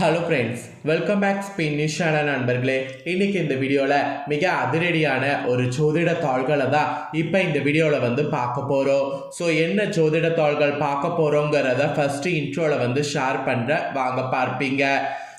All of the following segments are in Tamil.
Hello friends welcome back spin channel நண்பர்களே. இன்றைக்கி இந்த வீடியோவில் மிக அதிரடியான ஒரு ஜோதிட தாள்களை தான் இப்போ இந்த வீடியோவில் வந்து பார்க்க போகிறோம் ஸோ என்ன ஜோதிட தாள்கள் பார்க்க போகிறோங்கிறத ஃபஸ்ட்டு இன்ட்ரோவில் வந்து ஷேர் பண்ணுற வாங்க பார்ப்பீங்க.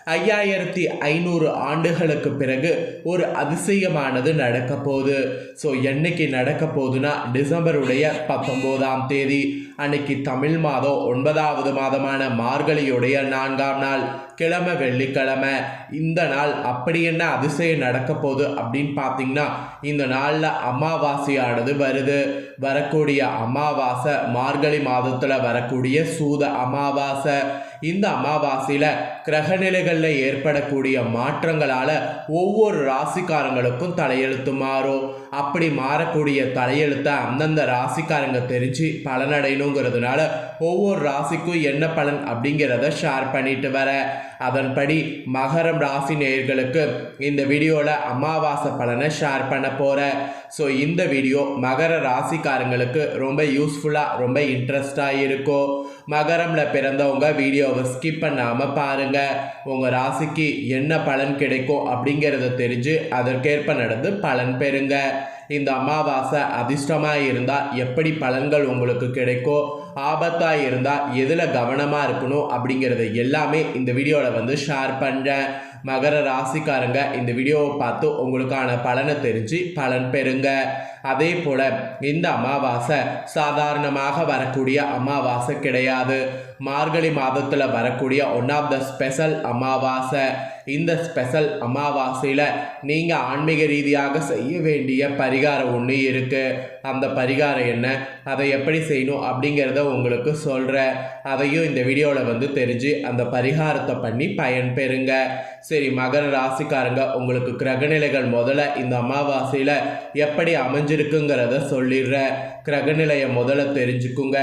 ஐயாயிரத்தி ஐநூறு ஆண்டுகளுக்கு பிறகு ஒரு அதிசயமானது நடக்க போகுது. ஸோ என்னைக்கு நடக்க போகுதுன்னா டிசம்பருடைய பத்தொம்போதாம் தேதி. அன்னைக்கு தமிழ் மாதம் ஒன்பதாவது மாதமான மார்கழியுடைய நான்காம் நாள் கிழமை வெள்ளிக்கிழமை. இந்த நாள் அப்படி என்ன அதிசயம் நடக்க போகுது அப்படின்னு பார்த்தீங்கன்னா இந்த நாளில் அமாவாசையானது வருது. வரக்கூடிய அமாவாசை மார்கழி மாதத்தில் வரக்கூடிய சூத அமாவாசை. இந்த அமாவாசையில் கிரகநிலைகளில் ஏற்படக்கூடிய மாற்றங்களால் ஒவ்வொரு ராசிக்காரங்களுக்கும் தலையெழுத்து மாறும். அப்படி மாறக்கூடிய தலையெழுத்தை அந்தந்த ராசிக்காரங்க தெரிஞ்சு பலனடையணுங்கிறதுனால ஒவ்வொரு ராசிக்கும் என்ன பலன் அப்படிங்கிறத ஷேர் பண்ணிட்டு வர. அதன்படி மகரம் ராசி நேயர்களுக்கு இந்த வீடியோவில் அமாவாசை பலனை ஷேர் பண்ண போகிறேன் ஸோ இந்த வீடியோ மகர ராசிக்காரங்களுக்கு ரொம்ப யூஸ்ஃபுல்லாக ரொம்ப இன்ட்ரெஸ்டாக இருக்கும். மகரமில் பிறந்தவங்க வீடியோவை ஸ்கிப் பண்ணாமல் பாருங்கள் உங்கள் ராசிக்கு என்ன பலன் கிடைக்கும் அப்படிங்கிறத தெரிஞ்சு அதற்கேற்ப நடந்து பலன் பெறுங்க. இந்த அமாவாசை அதிர்ஷ்டமாக இருந்தால் எப்படி பலன்கள் உங்களுக்கு கிடைக்கும் ஆபத்தாக இருந்தால் எதில் கவனமாக இருக்கணும் அப்படிங்கிறத எல்லாமே இந்த வீடியோவில் வந்து ஷேர் பண்ணுறேன் மகர ராசிக்காரங்க இந்த வீடியோவை பார்த்து உங்களுக்கான பலனை தெரிஞ்சு பலன் பெறுங்க. அதே போல் இந்த அமாவாசை சாதாரணமாக வரக்கூடிய அமாவாசை கிடையாது. மார்கழி மாதத்தில் வரக்கூடிய ஒன் ஆஃப் த ஸ்பெஷல் அமாவாசை. இந்த ஸ்பெஷல் அமாவாசையில் நீங்கள் ஆன்மீக ரீதியாக செய்ய வேண்டிய பரிகாரம் ஒன்று இருக்குது அந்த பரிகாரம் என்ன? அதை எப்படி செய்யணும் அப்படிங்கிறத உங்களுக்கு சொல்கிறேன் அதையும் இந்த வீடியோவில் வந்து தெரிஞ்சு அந்த பரிகாரத்தை பண்ணி பயன் பெறுங்க. சரி மகர ராசிக்காரங்க உங்களுக்கு கிரகநிலைகள் முதல்ல இந்த அமாவாசையில் எப்படி அமைஞ்சிருக்குங்கிறத சொல்லிடுறேன். கிரகநிலையை முதல்ல தெரிஞ்சுக்குங்க.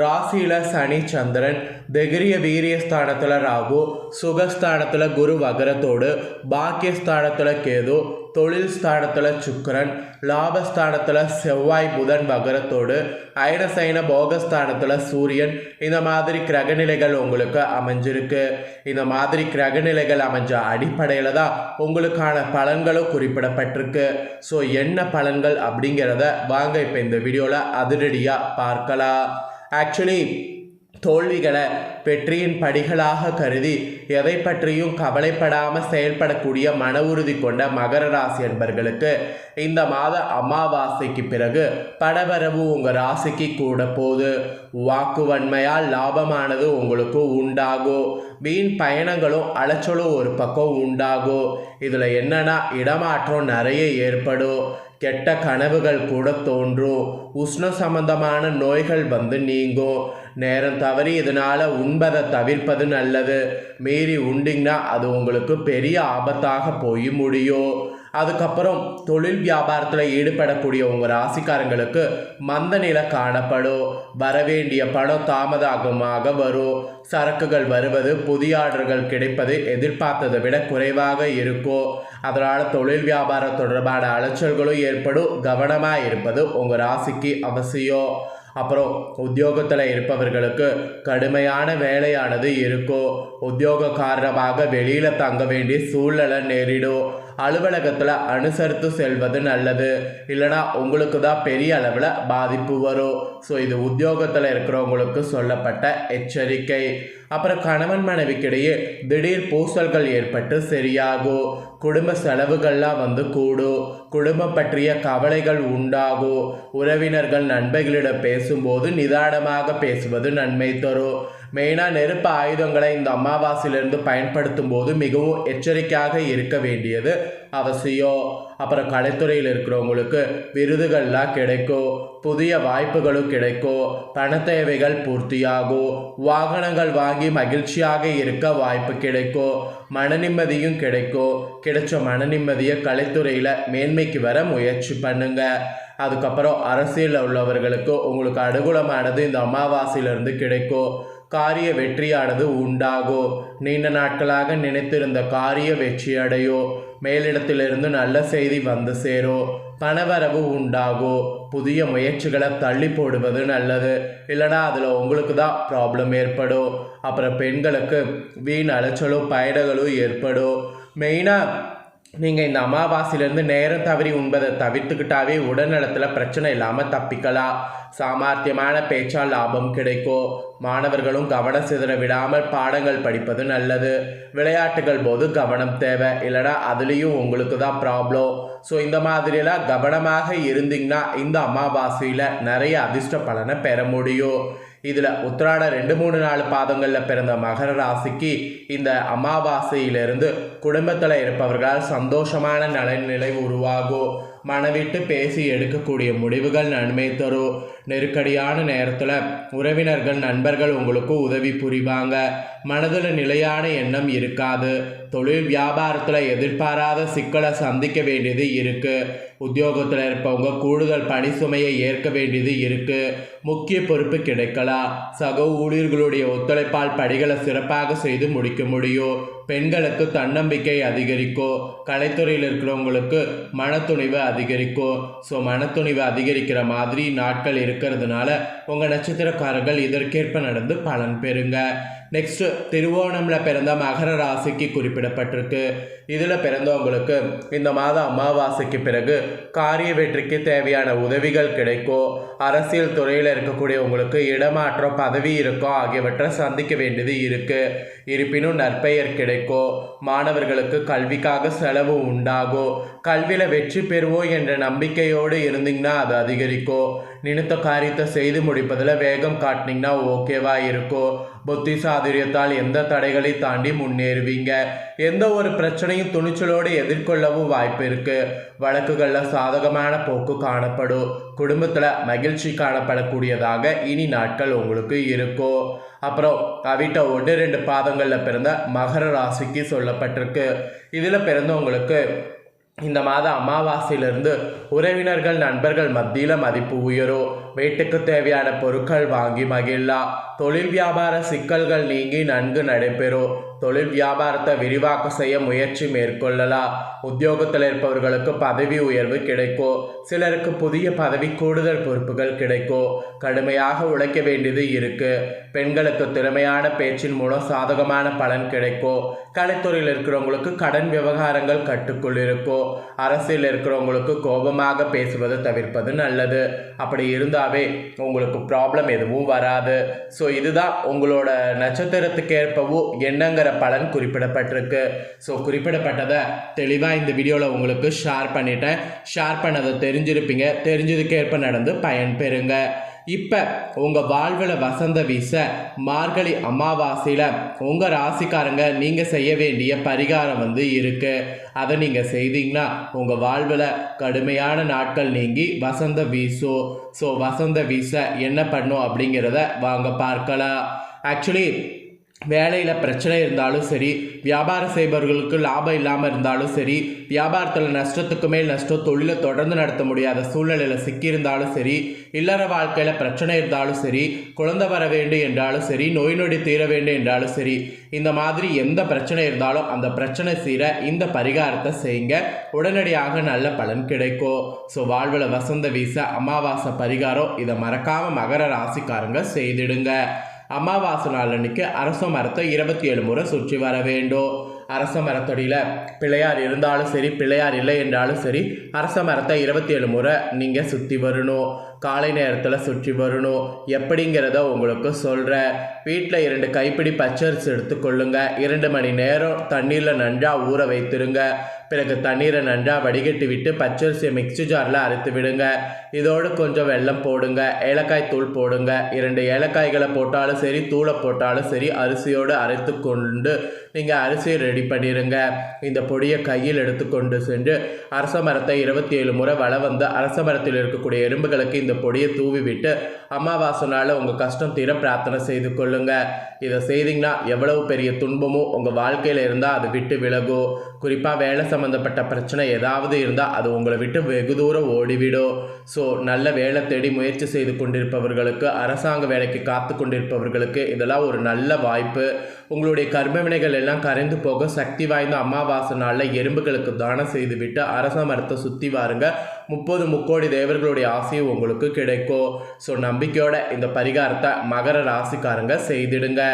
ராசியில் சனி சந்திரன் திகிரிய வீரியஸ்தானத்தில் ராகு சுகஸ்தானத்தில் குரு வகரத்தோடு பாக்கியஸ்தானத்தில் கேது தொழில் ஸ்தானத்தில் சுக்கரன் லாபஸ்தானத்தில் செவ்வாய் புதன் வகரத்தோடு அயனசைன போகஸ்தானத்தில் சூரியன். இந்த மாதிரி கிரகநிலைகள் உங்களுக்கு அமைஞ்சிருக்கு. இந்த மாதிரி கிரகநிலைகள் அமைஞ்ச அடிப்படையில் தான் உங்களுக்கான பலன்களும் குறிப்பிடப்பட்டிருக்கு. ஸோ என்ன பலன்கள் அப்படிங்கிறத வாங்க இப்போ இந்த வீடியோவில் அதிரடியாக பார்க்கலாம். ஆக்சுவலி தோல்விகளை வெற்றியின் படிகளாக கருதி எதை பற்றியும் கவலைப்படாமல் செயல்படக்கூடிய மன உறுதி கொண்ட மகர ராசி என்பர்களுக்கு இந்த மாத அமாவாசைக்கு பிறகு படவரவு உங்கள் ராசிக்கு கூட போது வாக்குவன்மையால் லாபமானது உங்களுக்கு உண்டாகும் வீண் பயணங்களும் அலைச்சலும் ஒரு பக்கம் உண்டாகும் இதில் என்னன்னா இடமாற்றம் நிறைய ஏற்படும். கெட்ட கனவுகள் கூட தோன்றும் உஷ்ண சம்பந்தமான நோய்கள் வந்து நீங்கும் நேரம் தவறி இதனால் உண்பதை தவிர்ப்பது நல்லது. மீறி உண்டிங்கன்னா அது உங்களுக்கு பெரிய ஆபத்தாக போய் முடியும். அதுக்கப்புறம் தொழில் வியாபாரத்தில் ஈடுபடக்கூடிய உங்கள் ராசிக்காரங்களுக்கு மந்த நிலை காணப்படும். வரவேண்டிய பணம் தாமதமாக வரும். சரக்குகள் வருவது புதிய ஆர்டர்கள் கிடைப்பது எதிர்பார்த்ததை விட குறைவாக இருக்கும். அதனால் தொழில் வியாபாரம் தொடர்பான அலைச்சல்களும் ஏற்படும். கவனமாக இருப்பது உங்கள் ராசிக்கு அவசியம். அப்புறம் உத்தியோகத்தில் இருப்பவர்களுக்கு கடுமையான வேலையானது இருக்கும். உத்தியோக காரணமாக வெளியில் தங்க வேண்டிய சூழ்நிலை நேரிடும். அலுவலகத்தில் அனுசரித்து செல்வது நல்லது. இல்லைனா உங்களுக்கு தான் பெரிய அளவில் பாதிப்பு வரும். ஸோ இது உத்தியோகத்தில் இருக்கிறவங்களுக்கு சொல்லப்பட்ட எச்சரிக்கை. அப்புறம் கணவன் மனைவிக்கிடையே திடீர் பூசல்கள் ஏற்பட்டு சரியாகும். குடும்ப செலவுகள்லாம் வந்து கூடும். குடும்பம் பற்றிய கவலைகள் உண்டாகும். உறவினர்கள் நண்பர்களிடம் பேசும்போது நிதானமாக பேசுவது நன்மை தரும். மெயினாக நெருப்பு ஆயுதங்களை இந்த அமாவாசையிலிருந்து பயன்படுத்தும் போது மிகவும் எச்சரிக்கையாக இருக்க வேண்டியது அவசியம். அப்புறம் கலைத்துறையில் இருக்கிறவங்களுக்கு விருதுகள்லாம் கிடைக்கும் புதிய வாய்ப்புகளும் கிடைக்கும் பண தேவைகள் பூர்த்தியாகும் வாகனங்கள் வாங்கி மகிழ்ச்சியாக இருக்க வாய்ப்பு கிடைக்கும் மன நிம்மதியும் கிடைக்கும். கிடைச்ச மன நிம்மதியை கலைத்துறையில் மேன்மைக்கு வர முயற்சி பண்ணுங்க. அதுக்கப்புறம் அரசியலில் உள்ளவர்களுக்கு உங்களுக்கு அனுகூலமானது இந்த அமாவாசையிலிருந்து கிடைக்கும். காரிய வெற்றியானது உண்டாகும் நீண்ட நாட்களாக நினைத்திருந்த காரிய வெற்றி மேலிடத்திலிருந்து நல்ல செய்தி வந்து சேரும் பணவரவு உண்டாகும் புதிய முயற்சிகளை தள்ளி போடுவது நல்லது. இல்லைனா அதில் உங்களுக்கு தான் ப்ராப்ளம் ஏற்படும். அப்புறம் பெண்களுக்கு வீண் அலைச்சலும் பயணங்களும் ஏற்படும். மெயினாக நீங்கள் இந்த அமாவாசையிலேருந்து நேரம் தவறி உண்பதை தவிர்த்துக்கிட்டாவே உடல்நலத்தில் பிரச்சனை இல்லாமல் தப்பிக்கலாம். சாமர்த்தியமான பேச்சால் லாபம் கிடைக்கும். மாணவர்களும் கவனம் சிதற விடாமல் பாடங்கள் படிப்பது நல்லது. விளையாட்டுகள் போது கவனம் தேவை. இல்லைனா அதுலேயும் உங்களுக்கு தான் ப்ராப்ளம் ஸோ இந்த மாதிரியெல்லாம் கவனமாக இருந்தீங்கன்னா இந்த அமாவாசையில் நிறைய அதிர்ஷ்ட பலனை பெற முடியும். இதில் உத்திராட ரெண்டு மூணு நாலு பாதங்களில் பிறந்த மகர ராசிக்கு இந்த அமாவாசையிலிருந்து குடும்பத்தில் இருப்பவர்களால் சந்தோஷமான நலநிலை உருவாகும். மனவிட்டு பேசி எடுக்கக்கூடிய முடிவுகள் நன்மை தரும். நெருக்கடியான நேரத்தில் உறவினர்கள் நண்பர்கள் உங்களுக்கு உதவி புரிவாங்க. மனதில் நிலையான எண்ணம் இருக்காது. தொழில் வியாபாரத்தில் எதிர்பாராத சிக்கலை சந்திக்க வேண்டியது இருக்குது உத்தியோகத்தில் இருப்பவங்க கூடுதல் பணி சுமையை ஏற்க வேண்டியது இருக்குது முக்கிய பொறுப்பு கிடைக்கலாம் சக ஊழியர்களுடைய ஒத்துழைப்பால் படிகளை சிறப்பாக செய்து முடிக்க முடியும் பெண்களுக்கு தன்னம்பிக்கை அதிகரிக்கும் கலைத்துறையில் இருக்கிறவங்களுக்கு மனத்துணிவு அதிகரிக்கும் ஸோ மனத்துணிவு அதிகரிக்கிற மாதிரி நாட்கள் இருக்கிறதுனால உங்கள் நட்சத்திரக்காரர்கள் இதற்கேற்ப நடந்து பலன் பெறுங்க. நெக்ஸ்ட் திருவோணமில் பிறந்த மகர ராசிக்கு குறிப்பிடப்பட்டிருக்கு. இதில் பிறந்தவங்களுக்கு இந்த மாதம் அமாவாசைக்கு பிறகு காரிய வெற்றிக்கு தேவையான உதவிகள் கிடைக்கும். அரசியல் துறையில் இருக்கக்கூடியவங்களுக்கு இடமாற்றம் பதவி இருக்கும் ஆகியவற்றை சந்திக்க வேண்டியது இருக்குது இருப்பினும் நற்பெயர் கிடைக்கும். மாணவர்களுக்கு கல்விக்காக செலவு உண்டாகும். கல்வியில் வெற்றி பெறுவோம் என்ற நம்பிக்கையோடு இருந்தீங்கன்னா அது அதிகரிக்கும். நினைத்த காரியத்தை செய்து முடிப்பதில் வேகம் காட்டினீங்கன்னா ஓகேவா இருக்கும். புத்திசா தைரியத்தால் எந்த தடைகளை தாண்டி முன்னேறுவீங்க? எந்த ஒரு பிரச்சனையும் துணிச்சலோடு எதிர்கொள்ளவும் வாய்ப்பு இருக்கு. வழக்குகளில் சாதகமான போக்கு காணப்படும். குடும்பத்தில் மகிழ்ச்சி காணப்படக்கூடியதாக இனி நாட்கள் உங்களுக்கு இருக்கும். அப்புறம் அவிட்ட ஒன்று ரெண்டு பாதங்களில் பிறந்த மகர ராசிக்கு சொல்லப்பட்டிருக்கு. இதில் பிறந்தவங்களுக்கு இந்த மாத அமாவாசையிலிருந்து உறவினர்கள் நண்பர்கள் மத்தியில் மதிப்பு உயரும் வீட்டுக்கு தேவையான பொருட்கள் வாங்கி மகிழலாம் தொழில் வியாபார சிக்கல்கள் நீங்கி நன்கு நடைபெறும் தொழில் வியாபாரத்தை விரிவாக்க செய்ய முயற்சி மேற்கொள்ளலாம் உத்தியோகத்தில் இருப்பவர்களுக்கு பதவி உயர்வு கிடைக்கும் சிலருக்கு புதிய பதவி கூடுதல் பொறுப்புகள் கிடைக்கும் கடுமையாக உழைக்க வேண்டியது இருக்கு. பெண்களுக்கு திறமையான பேச்சின் மூலம் சாதகமான பலன் கிடைக்கும் கலைத்துறையில் இருக்கிறவங்களுக்கு கடன் விவகாரங்கள் கட்டுக்குள் இருக்கும் அரசியல் இருக்கிறவங்களுக்கு கோபம் அதிகமாக பேசுவதை தவிர்ப்பது நல்லது. அப்படி இருந்தாவே உங்களுக்கு ப்ராப்ளம் எதுவும் வராது. ஸோ இதுதான் உங்களோட நட்சத்திரத்துக்கு ஏற்பவும் என்னங்கிற பலன் குறிப்பிடப்பட்டிருக்கு. ஸோ குறிப்பிடப்பட்டதை தெளிவாக இந்த வீடியோவில் உங்களுக்கு ஷேர் பண்ணிட்டேன். ஷேர் பண்ணதை தெரிஞ்சிருப்பீங்க. தெரிஞ்சதுக்கேற்ப நடந்து பயன்பெறுங்க இப்போ உங்கள் வாழ்வில் வசந்த வீச மார்கழி அமாவாசையில் உங்கள் ராசிக்காரங்க நீங்கள் செய்ய வேண்டிய பரிகாரம் வந்து இருக்குது அதை நீங்கள் செய்தீங்கன்னா உங்கள் வாழ்வில் கடுமையான நாட்கள் நீங்கி வசந்த வீசும் ஸோ வசந்த வீச என்ன பண்ணும் அப்படிங்கிறத வாங்க பார்க்கலாம். ஆக்சுவலி வேலையில் பிரச்சனை இருந்தாலும் சரி வியாபாரம் செய்பவர்களுக்கு லாபம் இல்லாமல் இருந்தாலும் சரி வியாபாரத்தில் நஷ்டத்துக்கு மேல் நஷ்டம் தொழிலை தொடர்ந்து நடத்த முடியாத சூழ்நிலையில் சிக்கியிருந்தாலும் சரி இல்லற வாழ்க்கையில் பிரச்சனை இருந்தாலும் சரி குழந்தை வர வேண்டும் என்றாலும் சரி நோய் நொடி தீர வேண்டும் என்றாலும் சரி இந்த மாதிரி எந்த பிரச்சனை இருந்தாலும் அந்த பிரச்சனை சீர இந்த பரிகாரத்தை செய்யுங்க. உடனடியாக நல்ல பலன் கிடைக்கும். ஸோ வாழ்வில் வசந்த வீச அமாவாசை பரிகாரம் இதை மறக்காமல் மகர ராசிக்காரங்க செய்திடுங்க. அமாவாசை நாள் அன்னைக்கு அரச மரத்தை இருபத்தி ஏழு முறை சுற்றி வர வேண்டும். அரச மரத்தடியில் பிள்ளையார் இருந்தாலும் சரி பிள்ளையார் இல்லை என்றாலும் சரி அரச மரத்தை இருபத்தி ஏழு முறை நீங்கள் சுற்றி வரணும். காலை நேரத்தில் சுற்றி வரணும். எப்படிங்கிறத உங்களுக்கு சொல்கிறேன் வீட்டில் இரண்டு கைப்பிடி பச்சரிசி எடுத்துக்கொள்ளுங்க இரண்டு மணி நேரம் தண்ணீரில் நன்றாக ஊற வைத்திருங்க. பிறகு தண்ணீரை நன்றாக வடிகட்டி விட்டு பச்சரிசியை மிக்சி ஜாரில் அரைத்து விடுங்க. இதோடு கொஞ்சம் வெள்ளம் போடுங்க. ஏலக்காய் தூள் போடுங்க. இரண்டு ஏலக்காய்களை போட்டாலும் சரி தூளை போட்டாலும் சரி அரிசியோடு அரைத்து கொண்டு நீங்கள் அரிசியை ரெடி பண்ணிடுங்க இந்த பொடியை கையில் எடுத்துக்கொண்டு சென்று அரச மரத்தை இருபத்தி ஏழு முறை வள வந்து அரச மரத்தில் இருக்கக்கூடிய எறும்புகளுக்கு இந்த பொடியை தூவி விட்டு அமாவாசை நாள் உங்கள் கஷ்டம் தீர பிரார்த்தனை செய்து கொள்ளுங்க. இதை செய்தீங்கன்னா எவ்வளவு பெரிய துன்பமும் உங்கள் வாழ்க்கையில் இருந்தால் அது விட்டு விலகும் குறிப்பாக வேலை சம்மந்தப்பட்ட பிரச்சனை ஏதாவது இருந்தால் அது உங்களை விட்டு வெகு தூரம் ஓடிவிடும். ஸோ ஸோ நல்ல வேலை தேடி முயற்சி செய்து கொண்டிருப்பவர்களுக்கு அரசாங்க வேலைக்கு காத்து கொண்டிருப்பவர்களுக்கு இதெல்லாம் ஒரு நல்ல வாய்ப்பு. உங்களுடைய கர்ம வினைகள் எல்லாம் கரைந்து போக சக்தி வாய்ந்த அமாவாசை நாளில் எறும்புகளுக்கு தானம் செய்துவிட்டு அரச மரத்தை சுற்றி வாருங்க. முப்பது முக்கோடி தேவர்களுடைய ஆசையும் உங்களுக்கு கிடைக்கும். ஸோ நம்பிக்கையோட இந்த பரிகாரத்தை மகர ராசிக்காரங்க செய்திடுங்க.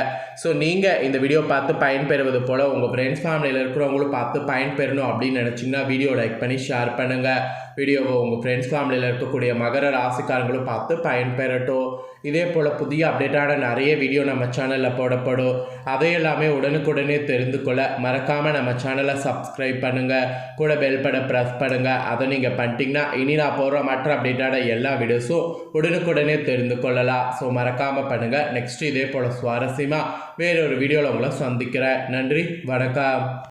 ஸோ நீங்கள் இந்த வீடியோ பார்த்து பயன்பெறுவது போல் உங்கள் ஃப்ரெண்ட்ஸ் ஃபேமிலியில் இருக்கிறவங்களும் பார்த்து பயன்பெறணும் அப்படின்னு நினச்சிங்கன்னா வீடியோ லைக் பண்ணி ஷேர் பண்ணுங்கள் வீடியோவை உங்கள் ஃப்ரெண்ட்ஸ் ஃபேமிலியில் இருக்கக்கூடிய மகர ராசிக்காரங்களும் பார்த்து பயன்பெறட்டும். இதே போல் புதிய அப்டேட்டான நிறைய வீடியோ நம்ம சேனலில் போடப்படும். அதை எல்லாமே உடனுக்குடனே தெரிந்து கொள்ள மறக்காமல் நம்ம சேனலை சப்ஸ்கிரைப் பண்ணுங்கள் கூட பெல் பட ப்ரெஸ் பண்ணுங்கள் அதை நீங்கள் பண்ணிட்டீங்கன்னா இனி நான் போகிற மற்ற அப்டேட்டான எல்லா வீடியோஸும் உடனுக்குடனே தெரிந்து கொள்ளலாம். ஸோ மறக்காமல் பண்ணுங்கள் நெக்ஸ்ட் இதே போல் சுவாரஸ்யமாக வேறொரு வீடியோவில் உங்களை சந்திக்கிறேன். நன்றி. வணக்கம்.